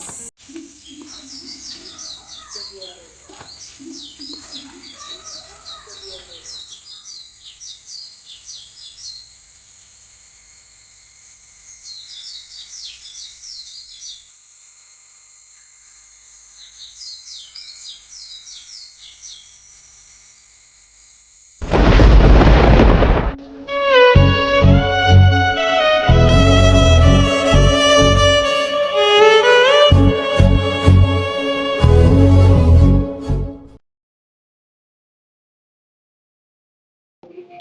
Thank you.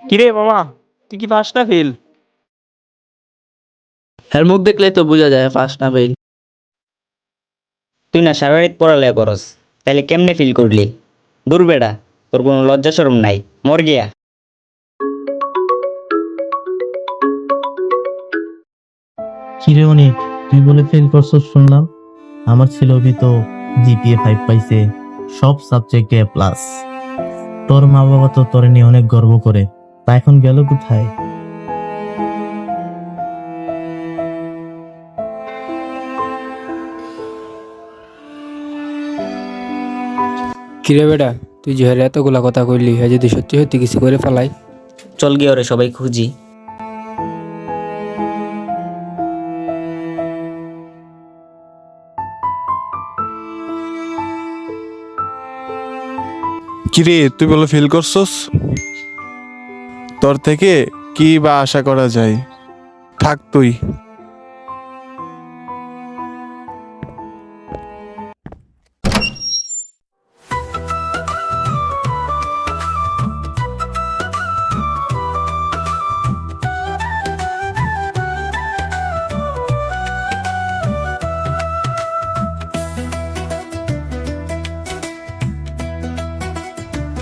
কিরে মামা তুই কি পাস না ফেল এর মুখ দেখলে তো বোঝা যায় ফার্স্ট না ফেল তুই না স্বাভাবিক পড়ালেখা করস তাহলে কেমনে ফিল করলি? দূর বেড়া তোর কোনো লজ্জা শরম নাই মর গিয়া। কিরে অনেক তুই বলে ফেল করছস শুনলাম? আমার ছেলেও তো জিপিএ ফাইভ পাইছে সব সাবজেক্টে প্লাস তোর মা বাবা তো তোরে নিয়ে অনেক গর্ব করে। তা এখন গেল কোথায়? কিরে বেটা তুই যে হারে এতগুলা কথা কইলি হ্যাঁ যদি সত্যি সত্যি কিছু করে ফেলাই চল গিয়ে ওরে সবাই খুঁজি। কিরে তুই বলে ফিল করছস? তোর থেকে কি বা আশা করা যায়? থাক তুই।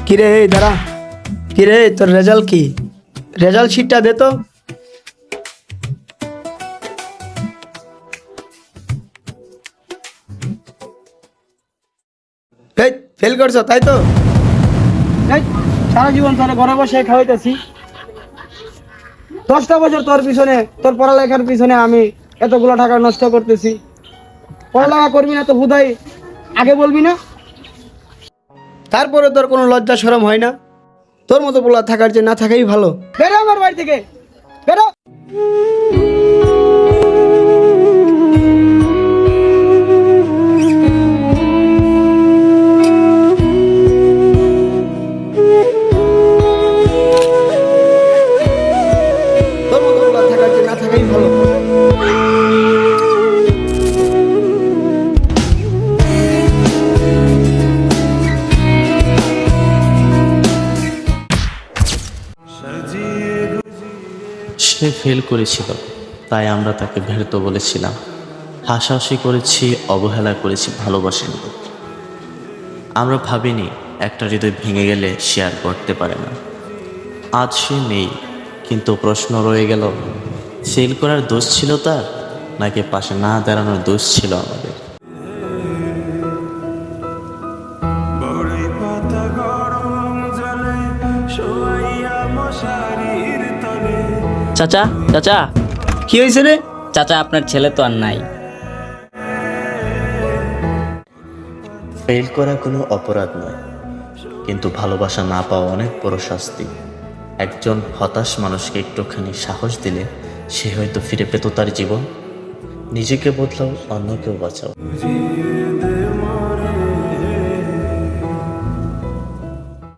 কিরে দাঁড়া। কিরে তোর রেজাল্ট কি? রেজাল্ট শিটটা দে তো। ফেল করছ তাই তো? সারা জীবন তোর ঘরে বসে খাওয়াইতেছি। দশটা বছর তোর পিছনে তোর পড়ালেখার পিছনে আমি এতগুলো টাকা নষ্ট করতেছি। পড়ালেখা করবি না তো হুদাই আগে বলবি না? তারপরে তোর কোনো লজ্জা সরম হয় না? তোর মতো বলা থাকার যে না থাকাই ভালো। বেরো আমার বাড়ি থেকে। বেরো। তোর মতো থাকার যে না থাকাই ভালো। সে ফেল করেছিল, তাই আমরা তাকে ব্যর্থ বলেছিলাম। হাসাহাসি করেছি, অবহেলা করেছি, ভালোবাসিনি। আমরা ভাবিনি একটা হৃদয় ভেঙে গেলে শেয়ার করতে পারে না। আজ সে নেই, কিন্তু প্রশ্ন রয়ে গেল সেল করার দোষ ছিল তার, নাকি পাশে না দাঁড়ানোর দোষ ছিল আমাদের? চাচা চাচা। কি হয়েছে রে? চাচা আপনার ছেলে তো আর নাই। ফেল করা কোনো অপরাধ নয় কিন্তু ভালোবাসা না পাওয়া অনেক বড় শাস্তি। একজন হতাশ মানুষকে একটুখানি সাহস দিলে সে হয়তো ফিরে পেত তার জীবন। নিজেকে বদলাও অন্যকেও বাঁচাও।